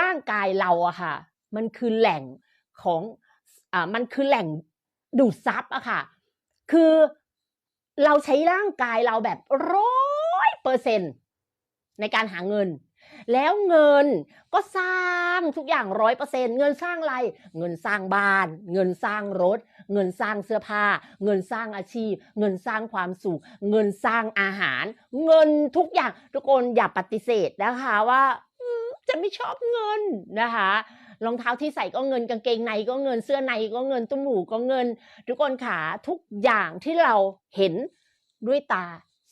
ร่างกายเราอะค่ะ มันคือแหล่งของอ่ามันคือแหล่งดูดซับอะค่ะ คือเราใช้ร่างกายเราแบบร้อยเปอร์เซ็นในการหาเงิน แล้วเงินก็สร้างทุกอย่างร้อยเปอร์เซ็นเงินสร้างอะไร เงินสร้างบ้าน เงินสร้างรถ เงินสร้างเสื้อผ้า เงินสร้างอาชีพ เงินสร้างความสุข เงินสร้างอาหาร เงินทุกอย่างทุกคนอย่าปฏิเสธนะคะว่า จะไม่ชอบเงินนะคะรองเท้าที่ใส่ก็เงินกางเกงในก็เงินเสื้อในก็เงินตุ้มหูก็เงิน ทุกคนขาทุกอย่างที่เราเห็นด้วยตา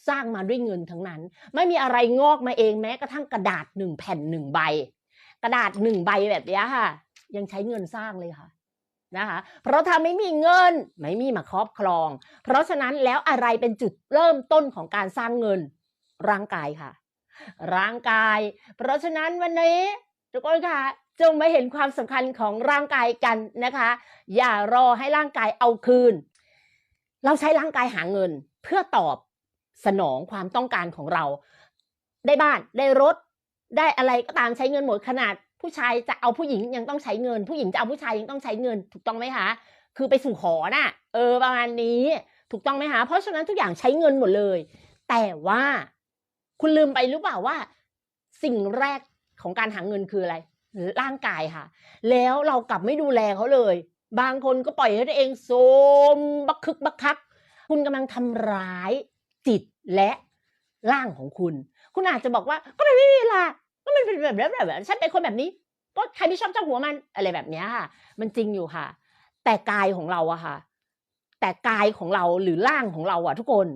สร้างมาด้วยเงินทั้งนั้น ไม่มีอะไรงอกมาเองแม้กระทั่งกระดาษหนึ่งแผ่นหนึ่งใบ กระดาษหนึ่งใบแบบนี้ค่ะ ยังใช้เงินสร้างเลยค่ะนะคะเพราะถ้าไม่มีเงินไม่มีมาครอบครอง เพราะฉะนั้นแล้วอะไรเป็นจุดเริ่มต้นของการสร้างเงินร่างกายค่ะ ร่างกาย เพราะฉะนั้นวันนี้ทุกคนค่ะจงมาเห็นความสำคัญของร่างกายกันนะคะ อย่ารอให้ร่างกายเอาคืน เราใช้ร่างกายหาเงิน เพื่อตอบสนองความต้องการของเรา ได้บ้านได้รถ ได้อะไรก็ตามใช้เงินหมดขนาด ผู้ชายจะเอาผู้หญิงยังต้องใช้เงิน ผู้หญิงจะเอาผู้ชายยังต้องใช้เงิน ถูกต้องไหมคะ คือไปสู่ขอน่ะ เออประมาณนี้ ถูกต้องไหมคะเพราะฉะนั้นทุกอย่างใช้เงินหมดเลย แต่ว่า คุณลืมไปหรือเปล่าว่า สิ่งแรกของการหาเงินคืออะไร ร่างกายค่ะ แล้วเรากลับไม่ดูแลเขาเลย บางคนก็ปล่อยให้ตัวเองโทรมบักคึกบักคัก คุณกำลังทำร้ายจิตและร่างของคุณ คุณอาจจะบอกว่าก็มันไม่มีเวลาก็มันเป็นแบบแบบแบบฉันเป็นคนแบบนี้ก็ใครไม่ชอบเจ้าหัวมันอะไรแบบนี้ค่ะ มันจริงอยู่ค่ะ แต่กายของเราอะค่ะ แต่กายของเราหรือร่างของเราอะทุกคน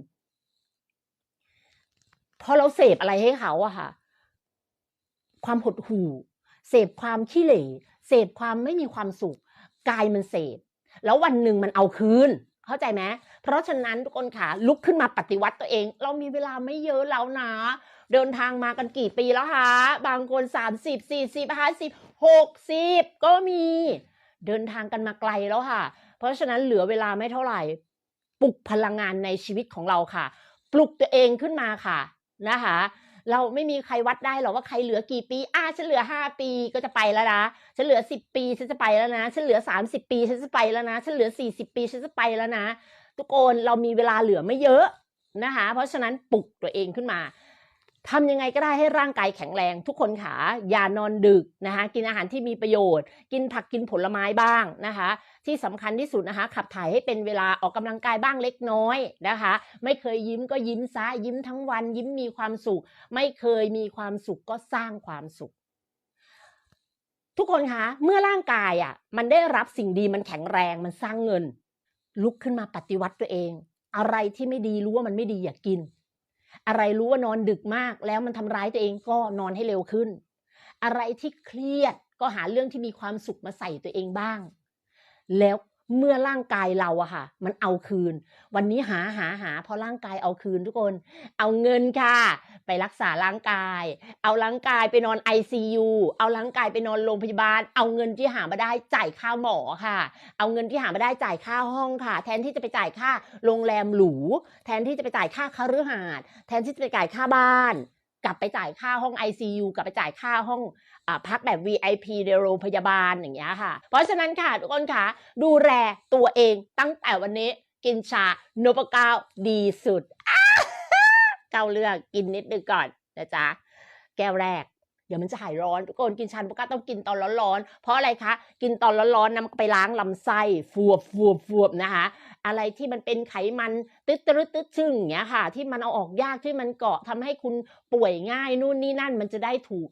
พอเราเสพอะไรให้เขาอะค่ะ ความหดหู่ เสพความขี้เหร่เสพความไม่มีความสุขกายมันเสพ แล้ววันหนึ่งมันเอาคืน เข้าใจไหมเพราะฉะนั้นทุกคนค่ะลุกขึ้นมาปฏิวัติตัวเอง เรามีเวลาไม่เยอะแล้วนะ เดินทางมากันกี่ปีแล้วคะบางคนสามสิบสี่สิบห้าสิบหกสิบก็มี เดินทางกันมาไกลแล้วค่ะ เพราะฉะนั้นเหลือเวลาไม่เท่าไหร่ ปลุกพลังงานในชีวิตของเราค่ะ ปลุกตัวเองขึ้นมาค่ะ นะคะ เราไม่มีใครวัดได้หรอกว่าใครเหลือกี่ปี อ่าฉันเหลือห้าปีก็จะไปแล้วนะ ฉันเหลือสิบปีฉันจะไปแล้วนะ ฉันเหลือสามสิบปีฉันจะไปแล้วนะ ฉันเหลือสี่สิบปีฉันจะไปแล้วนะ ทุกคนเรามีเวลาเหลือไม่เยอะนะคะ เพราะฉะนั้นปลุกตัวเองขึ้นมา ทำยังไงก็ได้ให้ร่างกายแข็งแรง ทุกคนขาอย่านอนดึกนะคะกินอาหารที่มีประโยชน์ กินผักกินผลไม้บ้างนะคะ ที่สำคัญที่สุดนะคะ ขับถ่ายให้เป็นเวลาออกกำลังกายบ้างเล็กน้อยนะคะ ไม่เคยยิ้มก็ยิ้มซะยิ้มทั้งวัน ยิ้มมีความสุข ไม่เคยมีความสุขก็สร้างความสุข ทุกคนคะเมื่อร่างกายอะมันได้รับสิ่งดีมันแข็งแรงมันสร้างเงิน ลุกขึ้นมาปฏิวัติตัวเอง อะไรที่ไม่ดีรู้ว่ามันไม่ดีอย่ากกิน อะไรรู้ว่านอนดึกมาก แล้วมันทำร้ายตัวเองก็นอนให้เร็วขึ้น อะไรที่เครียดก็หาเรื่องที่มีความสุขมาใส่ตัวเองบ้าง แล้ว เมื่อร่างกายเราอะค่ะ มันเอาคืน วันนี้หาหาหาพอร่างกายเอาคืนทุกคน เอาเงินค่ะ ไปรักษาร่างกาย เอาร่างกายไปนอน ICU เอาร่างกายไปนอนโรงพยาบาล เอาเงินที่หามาได้จ่ายค่าหมอค่ะ เอาเงินที่หามาได้จ่ายค่าห้องค่ะ แทนที่จะไปจ่ายค่าโรงแรมหรู แทนที่จะไปจ่ายค่าคฤหาสน์แทนที่จะไปจ่ายค่าบ้าน กลับไปจ่ายค่าห้อง ICU กลับไปจ่ายค่าห้องอพักแบบ VIP ในโรงพยาบาลอย่างเงี้ยค่ะ เพราะฉะนั้นค่ะทุกคนค่ะดูแลตัวเองตั้งแต่วันนี้กินชาโนปก้าดีสุดอ้าเก้าเลือกกินนิดนึงก่อนนะจ๊ะแก้วแรก เดี๋ยวมันจะหายร้อนทุกคนกินชานพเก้าต้องกินตอนร้อนๆเพราะอะไรคะ กินตอนร้อนๆนำไปล้างลำไส้ฟูบฟูบฟูบนะคะ อะไรที่มันเป็นไขมันตึ๊ดตึ๊ดตึ๊ดชึ่งอย่างเงี้ยค่ะ ที่มันเอาออกยากที่มันเกาะทำให้คุณป่วยง่ายนู่นนี่นั่นมันจะได้ถูก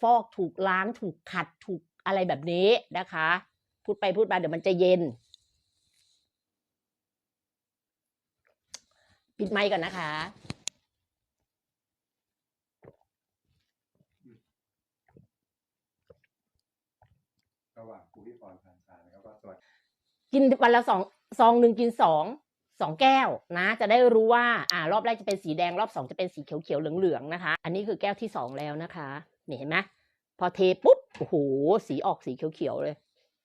ฟอกถูกล้างถูกขัดถูกอะไรแบบนี้นะคะ พูดไปพูดมาเดี๋ยวมันจะเย็น ปิดไมค์ก่อนนะคะ ระหว่างครูพี่พรพันชานะครับก็สวัสดีกินวันละสองซองหนึ่งกินสองสองแก้วนะ จะได้รู้ว่าอ่ารอบแรกจะเป็นสีแดงรอบสองจะเป็นสีเขียวเขียวเหลืองๆนะคะ อันนี้คือแก้วที่สองแล้วนะคะนี่เห็นไหมพอเทปุ๊บโอ้โหสีออกสีเขียวๆเลย